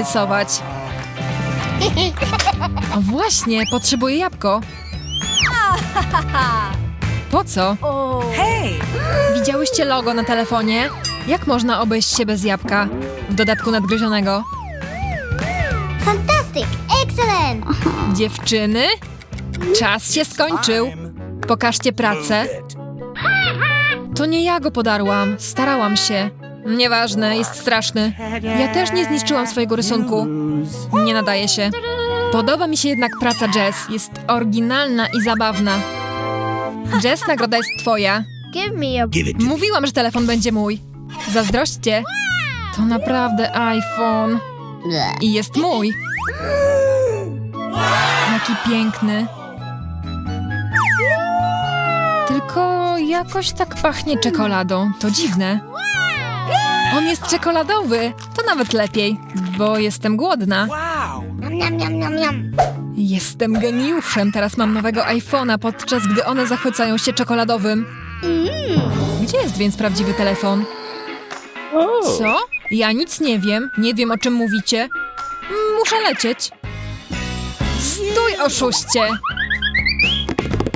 rysować. O właśnie, potrzebuję jabłko. Po co? Hej! Widziałyście logo na telefonie? Jak można obejść się bez jabłka? W dodatku nadgryzionego. Fantastic! Excellent! Dziewczyny? Czas się skończył. Pokażcie pracę. To nie ja go podarłam. Starałam się. Nieważne, jest straszny. Ja też nie zniszczyłam swojego rysunku. Nie nadaje się. Podoba mi się jednak praca Jess. Jest oryginalna i zabawna. Jess, nagroda jest twoja. Give me a... Mówiłam, że telefon będzie mój. Zazdrośćcie. To naprawdę iPhone. I jest mój. Jaki piękny. Tylko jakoś tak pachnie czekoladą. To dziwne. On jest czekoladowy. To nawet lepiej, bo jestem głodna. Niam, niam, niam, niam. Jestem geniuszem. Teraz mam nowego iPhone'a, podczas gdy one zachwycają się czekoladowym. Gdzie jest więc prawdziwy telefon? Co? Ja nic nie wiem. Nie wiem, o czym mówicie. Muszę lecieć. Stój, oszuście!